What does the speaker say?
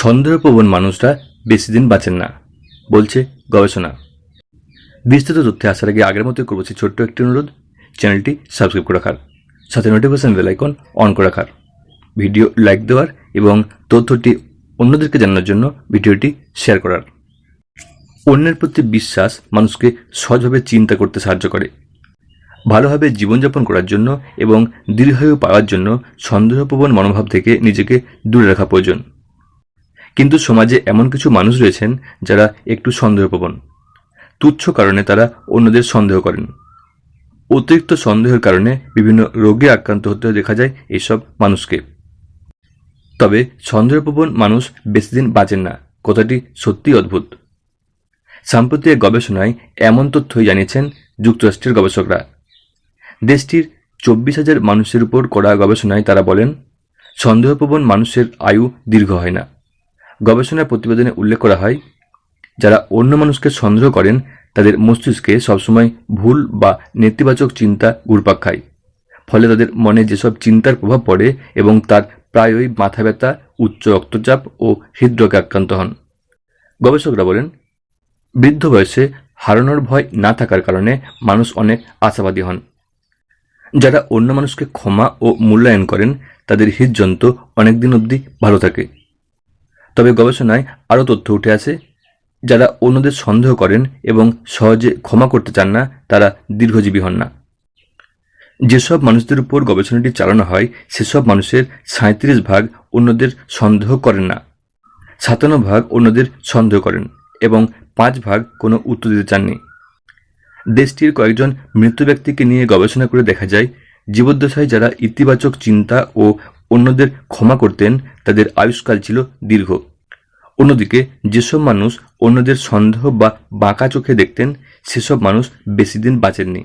সন্দেহপ্রবণ মানুষরা বেশি দিন বাঁচেন না, বলছে গবেষণা। বিস্তৃত তথ্যে আসার আগে আগের মতোই করব ছোট্ট একটি অনুরোধ, চ্যানেলটি সাবস্ক্রাইব করে রাখার, সাথে নোটিফিকেশন বেল আইকন অন করে রাখার। ভিডিও লাইক দেওয়ার এবং তথ্যটি অন্যদেরকে জানানোর জন্য ভিডিওটি শেয়ার করার। অন্যের প্রতি বিশ্বাস মানুষকে সহজভাবে চিন্তা করতে সাহায্য করে। ভালোভাবে জীবনযাপন করার জন্য এবং দীর্ঘায়ু পাওয়ার জন্য সন্দেহপ্রবণ মনোভাব থেকে নিজেকে দূরে রাখা প্রয়োজন। কিন্তু সমাজে এমন কিছু মানুষ রয়েছেন যারা একটু সন্দেহপ্রবণ। তুচ্ছ কারণে তারা অন্যদের সন্দেহ করেন। অতিরিক্ত সন্দেহের কারণে বিভিন্ন রোগে আক্রান্ত হতে দেখা যায় এইসব মানুষকে। তবে সন্দেহপ্রবণ মানুষ বেশি দিন বাঁচেন না। কথাটি সত্যি অদ্ভুত। সাম্প্রতিক গবেষণায় এমন তথ্যই জানিয়েছেন যুক্তরাষ্ট্রের গবেষকরা। দেশটির চব্বিশ হাজার মানুষের উপর করা গবেষণায় তারা বলেন, সন্দেহপ্রবণ মানুষের আয়ু দীর্ঘ হয় না। গবেষণার প্রতিবেদনে উল্লেখ করা হয়, যারা অন্য মানুষকে সন্দেহ করেন, তাদের মস্তিষ্কে সবসময় ভুল বা নেতিবাচক চিন্তা ঘুরপাক খায়। ফলে তাদের মনে যেসব চিন্তার প্রভাব পড়ে এবং তার প্রায়ই মাথা ব্যথা, উচ্চ রক্তচাপ ও হৃদরোগে আক্রান্ত হন। গবেষকরা বলেন, বৃদ্ধ বয়সে হারানোর ভয় না থাকার কারণে মানুষ অনেক আশাবাদী হন। যারা অন্য মানুষকে ক্ষমা ও মূল্যায়ন করেন, তাদের হৃদযন্ত্র অনেক দিন অবধি ভালো থাকে। তবে গবেষণায় আরও তথ্য উঠে আসে যারা অন্যদের সন্দেহ করেন এবং সহজে ক্ষমা করতে চান না, তারা দীর্ঘজীবী হন না। যেসব মানুষদের উপর গবেষণাটি চালানো হয়, সেসব মানুষের সাঁত্রিশ ভাগ অন্যদের সন্দেহ করেন না। সাতান্ন ভাগ অন্যদের সন্দেহ করেন এবং পাঁচ ভাগ কোনো উত্তর দিতে চাননি। দেশটির কয়েকজন মৃত ব্যক্তিকে নিয়ে গবেষণা করে দেখা যায়, জীবদ্দশায় যারা ইতিবাচক চিন্তা ও অন্যদের ক্ষমা করতেন, তাদের আয়ুষ্কাল ছিল দীর্ঘ। অন্যদিকে যেসব মানুষ অন্যদের সন্দেহ বা বাঁকা চোখে দেখতেন, সেসব মানুষ বেশি দিন বাঁচেননি।